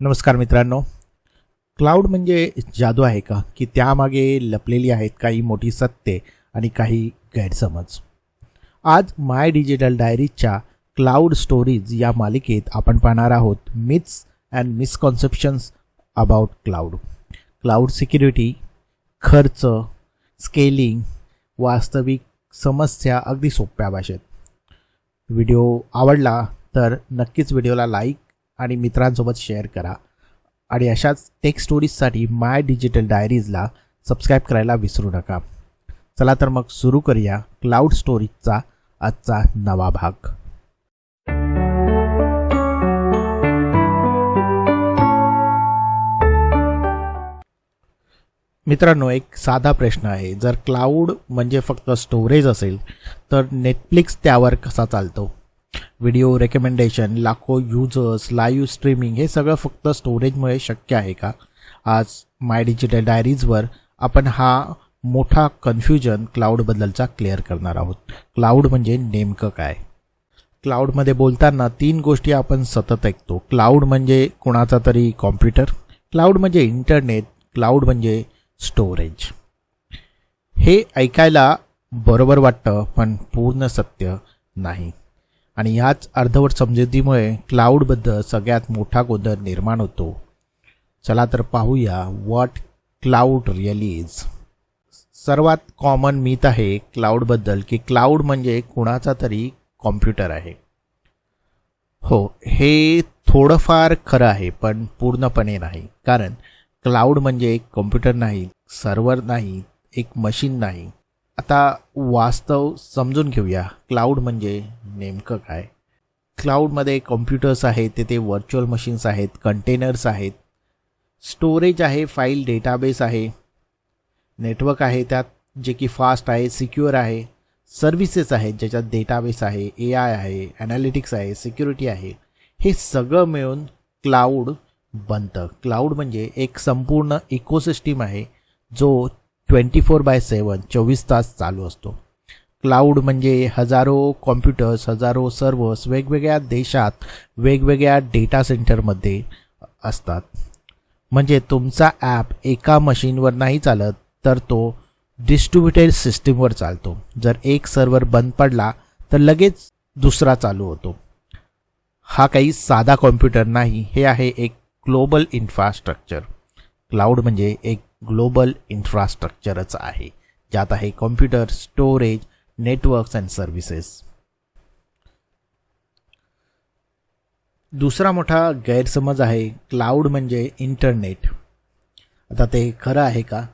नमस्कार मित्रांनो. क्लाउड म्हणजे जादू आहे का? की त्यामागे लपलेली आहेत काही मोठी सत्ये आणि काही गैरसमज. आज माय डिजिटल डायरीजच्या क्लाउड स्टोरीज या मालिकेत आपण पाहणार आहोत myths and misconceptions about cloud. Cloud security खर्च स्केलिंग वास्तविक समस्या अगदी सोप्या भाषेत. व्हिडिओ आवडला तर नक्कीच व्हिडिओला लाईक आणि मित्रांसोबत शेअर करा. आणि अशाच टेक स्टोरीजसाठी माय डिजिटल डायरीजला सबस्क्राईब करायला विसरू नका. चला तर मग सुरू करूया क्लाउड स्टोरीजचा आजचा नवा भाग. मित्रांनो एक साधा प्रश्न आहे. जर क्लाउड म्हणजे फक्त स्टोरेज असेल तर नेटफ्लिक्स त्यावर कसा चालतो? व्हिडिओ रेकमेंडेशन लाखो युजर्स लाईव्ह स्ट्रीमिंग हे सगळं फक्त स्टोरेजमुळे शक्य आहे का? आज माय डिजिटल डायरीजवर आपण हा मोठा कन्फ्युजन क्लाउडबद्दलचा क्लिअर करणार आहोत. क्लाउड म्हणजे नेमकं काय? क्लाउडमध्ये बोलताना तीन गोष्टी आपण सतत ऐकतो. क्लाउड म्हणजे कुणाचा तरी कॉम्प्युटर क्लाउड म्हणजे इंटरनेट क्लाउड म्हणजे स्टोरेज हे ऐकायला बरोबर वाटतं पण पूर्ण सत्य नाही. आणि ह्याच अर्धवट समजुतीमुळे क्लाउडबद्दल सगळ्यात मोठा गोंधळ निर्माण होतो. चला तर पाहूया व्हॉट क्लाउड रिअली इज सर्वात कॉमन मीत आहे क्लाउडबद्दल की क्लाउड म्हणजे कुणाचा तरी कॉम्प्युटर आहे. हो हे थोडंफार खरं आहे पण पूर्णपणे नाही. कारण क्लाउड म्हणजे एक कॉम्प्युटर नाही सर्व्हर नाही एक मशीन नाही. आता वास्तव समजून घेऊया. क्लाउड म्हणजे नेमकं काय? क्लाउडमध्ये कॉम्प्युटर्स आहेत तिथे व्हर्च्युअल मशीन्स आहेत कंटेनर्स आहेत. स्टोरेज आहे फाईल डेटाबेस आहे. नेटवर्क आहे त्यात जे की फास्ट आहे सिक्युअर आहे. सर्व्हिसेस आहेत ज्याच्यात डेटाबेस आहे ए आय आहे ॲनालिटिक्स आहे सिक्युरिटी आहे. हे सगळं मिळून क्लाउड बनतं. क्लाउड म्हणजे एक संपूर्ण इकोसिस्टीम आहे जो ट्वेंटी फोर बाय सेवन चोवीस तास चालू असतो. क्लाउड म्हणजे हजारो कॉम्प्युटर्स हजारो सर्व्हर्स वेगवेगळ्या देशात वेगवेगळ्या डेटा सेंटरमध्ये असतात. म्हणजे तुमचा ॲप एका मशीनवर नाही चालत तर तो डिस्ट्रीब्युटेड सिस्टीमवर चालतो. जर एक सर्व्हर बंद पडला तर लगेच दुसरा चालू होतो. हा काही साधा कॉम्प्युटर नाही हे आहे एक ग्लोबल इन्फ्रास्ट्रक्चर. क्लाउड म्हणजे एक ग्लोबल इन्फ्रास्ट्रक्चरच आहे. ज्यात आहे computer storage networks and services. दुसरा मोठा गैरसमज आहे क्लाउड म्हणजे इंटरनेट. आता ते खरं आहे का?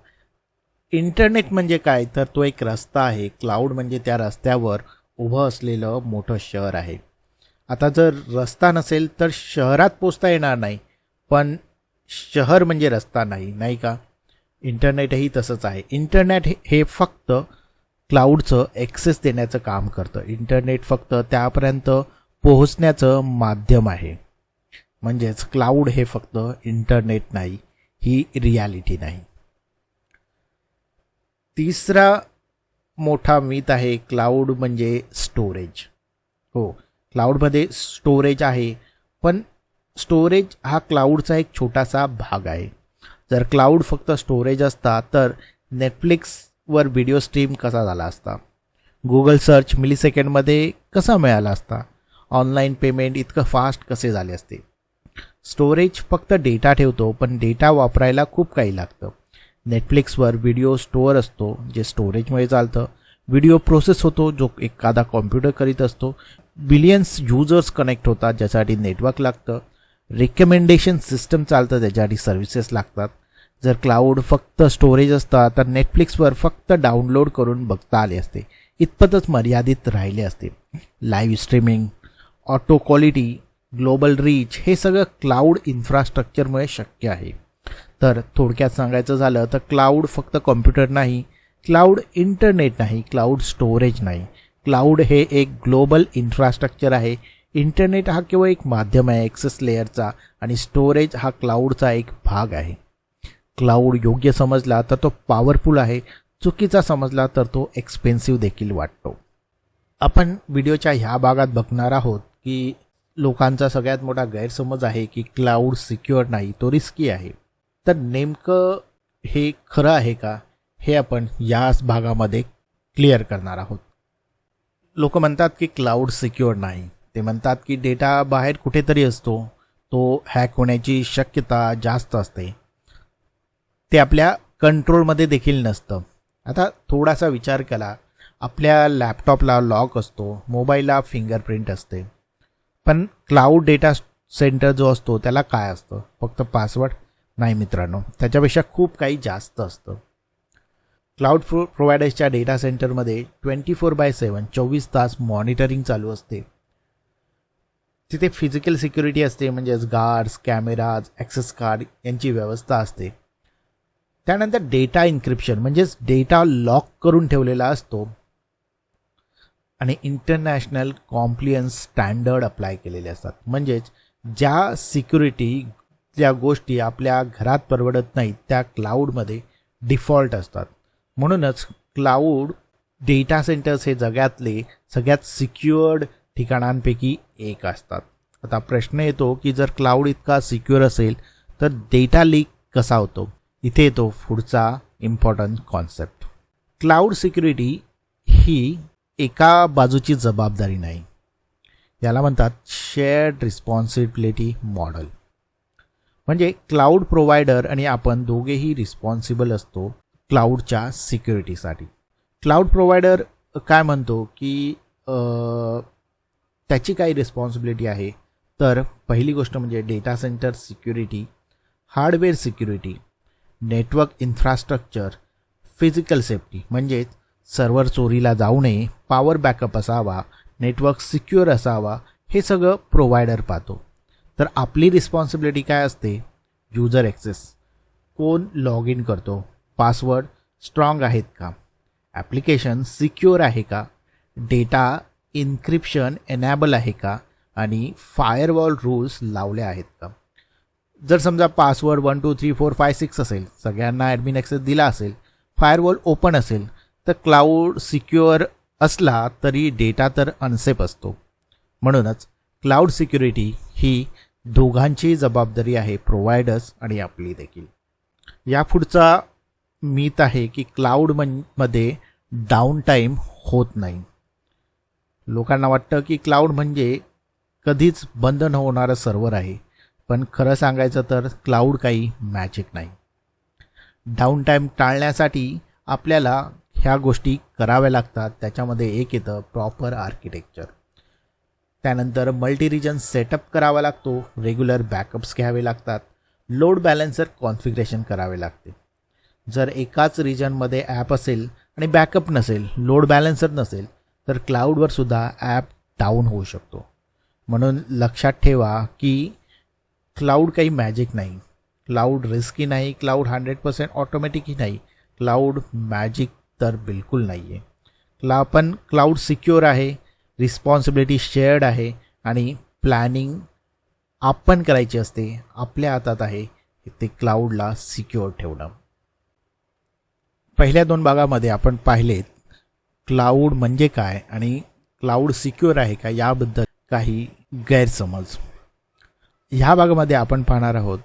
इंटरनेट म्हणजे काय? तर तो एक रस्ता आहे. क्लाउड म्हणजे त्या रस्त्यावर उभं असलेलं मोठं शहर आहे. आता जर रस्ता नसेल तर शहरात पोचता येणार नाही. पण शहर म्हणजे रस्ता नाही. नाही का? इंटरनेटही तसंच आहे. इंटरनेट हे फक्त क्लाउडचं ॲक्सेस देण्याचं काम करतं. इंटरनेट फक्त त्यापर्यंत पोहोचण्याचं माध्यम आहे. म्हणजेच क्लाउड हे फक्त इंटरनेट नाही ही रियालिटी नाही. तिसरा मोठा मीत आहे क्लाउड म्हणजे स्टोरेज हो क्लाउडमध्ये स्टोरेज आहे पण स्टोरेज हा क्लाउडचा एक छोटासा भाग आहे. जर क्लाउड फक्त स्टोरेज असता तर नेटफ्लिक्स वर व्हिडिओ स्ट्रीम कसा झाला असता? गुगल सर्च मिली सेकंडमध्ये कसा मिळाला असता? ऑनलाईन पेमेंट इतकं फास्ट कसे झाले असते? स्टोरेज फक्त डेटा ठेवतो पण डेटा वापरायला खूप काही लागतं. नेटफ्लिक्सवर व्हिडिओ स्टोअर असतो जे स्टोरेजमुळे चालतं. व्हिडिओ प्रोसेस होतो जो एखादा कॉम्प्युटर करीत असतो. बिलियन्स युजर्स कनेक्ट होतात ज्यासाठी नेटवर्क लागतं. रिकमेंडेशन सिस्टम चालतं त्याच्यासाठी सर्व्हिसेस लागतात. जर क्लाउड फक्त स्टोरेज असता तर नेटफ्लिक्सवर फक्त डाउनलोड करून बघता आले असते. इतपतच मर्यादित राहिले असते. Live streaming auto quality global reach हे सगळं क्लाउड इन्फ्रास्ट्रक्चरमुळे शक्य आहे. तर थोडक्यात सांगायचं झालं तर क्लाउड फक्त कॉम्प्युटर नाही क्लाउड इंटरनेट नाही क्लाउड स्टोरेज नाही. क्लाउड हे एक ग्लोबल इन्फ्रास्ट्रक्चर आहे. इंटरनेट हा केवळ एक माध्यम आहे एक्सेस लेअरचा आणि स्टोरेज हा क्लाउडचा एक भाग आहे. क्लाउड योग्य समजला तर तो पॉवरफुल आहे चुकीचा समजला तर तो एक्सपेन्सिव्ह देखील वाटतो. आपण व्हिडिओच्या ह्या भागात बघणार आहोत की लोकांचा सगळ्यात मोठा गैरसमज आहे की क्लाउड सिक्युअर नाही तो रिस्की आहे. तर नेमकं हे खरं आहे का? हे आपण याच भागामध्ये क्लिअर करणार आहोत. लोक म्हणतात की क्लाउड सिक्युअर नाही. ते म्हणतात की डेटा बाहेर कुठेतरी असतो तो हॅक होण्याची शक्यता जास्त असते. ते आपल्या कंट्रोलमध्ये देखील नसतं. आता थोडासा विचार केला आपल्या लॅपटॉपला लॉक असतो मोबाईलला फिंगरप्रिंट असते. पण क्लाउड डेटा सेंटर जो असतो त्याला काय असतं? फक्त पासवर्ड नाही मित्रांनो. त्याच्यापेक्षा खूप काही जास्त असतं. क्लाउड प्रो प्रोव्हायडर्सच्या डेटा सेंटरमध्ये ट्वेंटी फोर बाय सेवन चोवीस तास मॉनिटरिंग चालू असते. तिथे फिजिकल सिक्युरिटी असते म्हणजेच गार्ड्स कॅमेराज ॲक्सेस कार्ड यांची व्यवस्था असते. त्यानंतर डेटा इन्क्रिप्शन म्हणजेच डेटा लॉक करून ठेवलेला असतो. आणि इंटरनॅशनल कॉम्प्लियन्स स्टँडर्ड अप्लाय केलेले असतात. म्हणजेच ज्या सिक्युरिटी ज्या गोष्टी आपल्या घरात परवडत नाहीत त्या क्लाऊडमध्ये डिफॉल्ट असतात. म्हणूनच क्लाऊड डेटा सेंटर्स हे जगातले सगळ्यात सिक्युअर्ड ठिकाणांपैकी एक असतात. आता प्रश्न येतो की जर क्लाऊड इतका सिक्युअर असेल तर डेटा लीक कसा होतो? इथे येतो पुढचा इम्पॉर्टंट कॉन्सेप्ट क्लाउड सिक्युरिटी ही एका बाजूची जबाबदारी नाही. याला म्हणतात शेअर्ड रिस्पॉन्सिबिलिटी मॉडल म्हणजे क्लाउड प्रोव्हायडर आणि आपण दोघेही रिस्पॉन्सिबल असतो क्लाउडच्या सिक्युरिटीसाठी क्लाउड प्रोव्हायडर काय म्हणतो की त्याची काही रिस्पॉन्सिबिलिटी आहे. तर पहिली गोष्ट म्हणजे data center security hardware security network infrastructure physical safety म्हणजेच सर्व्हर चोरीला जाऊ नये पॉवर बॅकअप असावा नेटवर्क सिक्युअर असावा हे सगळं प्रोव्हायडर पाहतो. तर आपली रिस्पॉन्सिबिलिटी काय असते? User access. कोण लॉग इन करतो? पासवर्ड स्ट्रॉंग आहेत का? ॲप्लिकेशन सिक्युअर आहे का? डेटा इन्क्रिप्शन एनॅबल आहे का? आणि फायरवॉल रूल्स लावले आहेत का? जर समजा password one two three four five six असेल सगळ्यांना ॲडमिन ॲक्सेस दिला असेल फायरवॉल ओपन असेल तर क्लाउड सिक्युअर असला तरी डेटा तर अनसेफ असतो. म्हणूनच क्लाउड सिक्युरिटी ही दोघांची जबाबदारी आहे प्रोव्हायडर्स आणि आपली देखील. या पुढचा मीत आहे की क्लाउडमध्ये डाऊन टाईम होत नाही. लोकांना वाटतं की क्लाउड म्हणजे कधीच बंद न होणारं सर्व्हर आहे. पण खरं सांगायचं तर क्लाउड काही मॅजिक नाही. डाऊन टाईम टाळण्यासाठी आपल्याला ह्या गोष्टी कराव्या लागतात. त्याच्यामध्ये एक येतं प्रॉपर आर्किटेक्चर त्यानंतर मल्टी रिजन सेटअप करावा लागतो. रेग्युलर बॅकअप्स घ्यावे लागतात. लोड बॅलन्सर कॉन्फिग्रेशन करावे लागते. जर एकाच रिजनमध्ये ॲप असेल आणि बॅकअप नसेल लोड बॅलन्सर नसेल तर क्लाउडवर सुद्धा ॲप डाऊन होऊ शकतो. म्हणून लक्षात ठेवा की क्लाउड काही मॅजिक नाही. क्लाउड रिस्की नाही क्लाउड हंड्रेड पर्सेंट ऑटोमॅटिकही नाही. क्लाउड मॅजिक तर बिलकुल नाही आहे क्ला पण क्लाउड सिक्युअर आहे रिस्पॉन्सिबिलिटी शेअर्ड आहे आणि प्लॅनिंग आपण करायची असते आपल्या हातात आहे ते क्लाउडला सिक्युअर ठेवणं. पहिल्या दोन भागामध्ये आपण पाहिलेत क्लाउड म्हणजे काय आणि क्लाउड सिक्युअर आहे का याबद्दल काही गैरसमज. ह्या भागामध्ये आपण पाहणार आहोत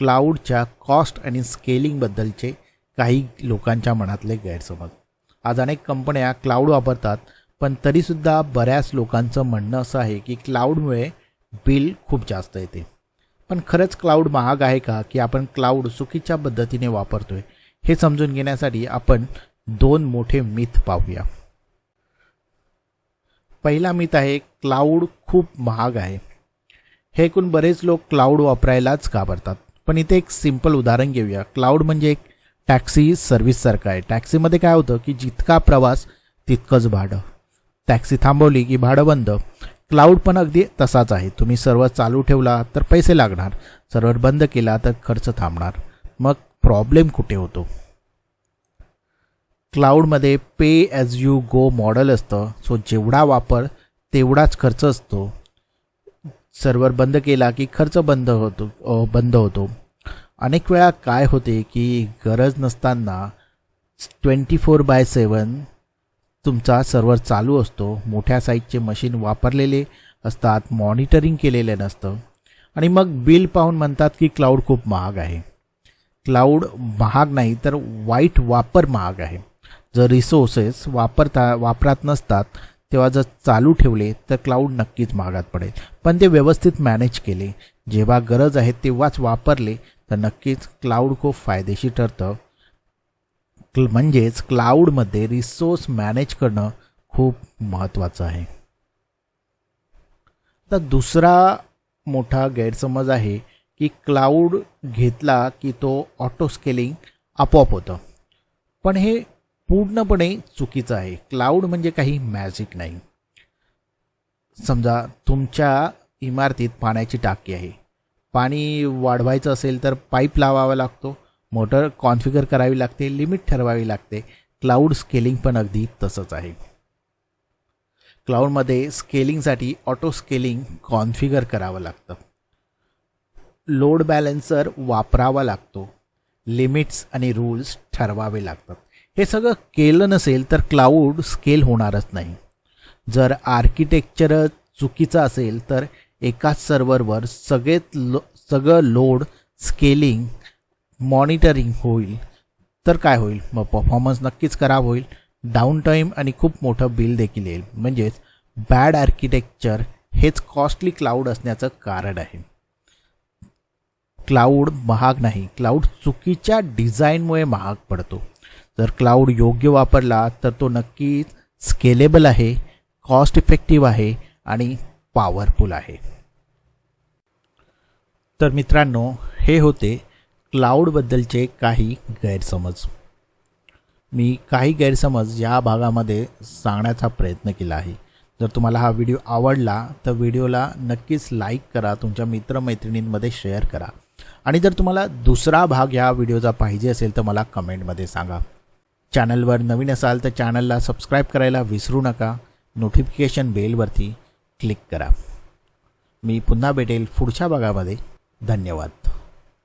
क्लाउडच्या कॉस्ट आणि स्केलिंगबद्दलचे काही लोकांच्या मनातले गैरसमज. आज अनेक कंपन्या क्लाउड वापरतात पण तरीसुद्धा बऱ्याच लोकांचं म्हणणं असं आहे की क्लाऊडमुळे बिल खूप जास्त येते. पण खरंच क्लाउड महाग आहे का की आपण क्लाउड चुकीच्या पद्धतीने वापरतोय हे समजून घेण्यासाठी आपण दोन मोठे मिथ पाहूया. पहिला मिथ आहे क्लाउड खूप महाग आहे. हे ऐकून बरेच लोक क्लाउड वापरायलाच घाबरतात. पण इथे एक सिंपल उदाहरण घेऊया. क्लाउड म्हणजे एक टॅक्सी सर्व्हिससारखं आहे. टॅक्सीमध्ये काय होतं की जितका प्रवास तितकंच भाडं. टॅक्सी थांबवली की भाडं बंद. क्लाउड पण अगदी तसाच आहे. तुम्ही सर्व चालू ठेवला तर पैसे लागणार. सर्व्हर बंद केला तर खर्च थांबणार. मग प्रॉब्लेम कुठे होतो? क्लाउडमध्ये pay as you go model असतं. सो जेवढा वापर तेवढाच खर्च असतो. सर्व्हर बंद केला की खर्च बंद होतो बंद होतो. अनेक वेळा काय होते की गरज नसताना ट्वेंटी फोर बाय सेवन तुमचा सर्व्हर चालू असतो. मोठ्या साईजचे मशीन वापरलेले असतात मॉनिटरिंग केलेले नसतं. आणि मग बिल पाहून म्हणतात की क्लाउड खूप महाग आहे. क्लाउड महाग नाही तर वाईट वापर महाग आहे. जर रिसोर्सेस वापरता वापरात नसतात तेव्हा जर चालू ठेवले तर क्लाउड नक्कीच महागात पडेल. पण ते व्यवस्थित मॅनेज केले. जेव्हा गरज आहे तेव्हाच वापरले तर नक्कीच क्लाउड खूप फायदेशीर ठरतं. क्ल- म्हणजेच क्लाउडमध्ये रिसोर्स मॅनेज करणं खूप महत्त्वाचं आहे. तर दुसरा मोठा गैरसमज आहे की क्लाउड घेतला की तो ऑटो स्केलिंग आपोआप होतं. पण हे पूर्णपणे चुकीचं आहे. क्लाउड म्हणजे काही मॅजिक नाही. समजा तुमच्या इमारतीत पाण्याची टाकी आहे. पाणी वाढवायचं असेल तर पाईप लावावा लागतो. मोटर कॉन्फिगर करावी लागते लिमिट ठरवावी लागते. क्लाउड स्केलिंग पण अगदी तसंच आहे. क्लाउडमध्ये स्केलिंगसाठी ऑटो स्केलिंग कॉन्फिगर करावं लागतं. लोड बॅलन्सर वापरावा लागतो. लिमिट्स आणि रूल्स ठरवावे लागतात. हे सगळं केलं नसेल तर क्लाउड स्केल होणारच नाही. जर आर्किटेक्चर चुकीचं असेल तर एकाच सर्व्हरवर सगळेच लो सगळं लोड स्केलिंग मॉनिटरिंग होईल. तर काय होईल? मग परफॉर्मन्स नक्कीच खराब होईल. डाऊन टाईम आणि खूप मोठं बिल देखील येईल. म्हणजेच बॅड आर्किटेक्चर हेच कॉस्टली क्लाऊड असण्याचं कारण आहे. क्लाऊड महाग नाही. क्लाउड चुकीच्या डिझाईनमुळे महाग पडतो. जर क्लाउड योग्य वापरला तर तो नक्कीच स्केलेबल आहे कॉस्ट इफेक्टिव्ह आहे आणि पॉवरफुल आहे. तर मित्रांनो हे होते क्लाउडबद्दलचे काही गैरसमज. मी काही गैरसमज या भागामध्ये सांगण्याचा प्रयत्न केला आहे. जर तुम्हाला हा व्हिडिओ आवडला तर व्हिडिओला नक्कीच लाईक करा तुमच्या मित्रमैत्रिणींमध्ये शेअर करा. आणि जर तुम्हाला दुसरा भाग या व्हिडिओचा पाहिजे असेल तर मला कमेंटमध्ये सांगा. चॅनलवर नवीन असाल तर चॅनलला सबस्क्राईब करायला विसरू नका. नोटिफिकेशन बेलवरती क्लिक करा. मी पुन्हा भेटेल पुढच्या भागामध्ये. धन्यवाद.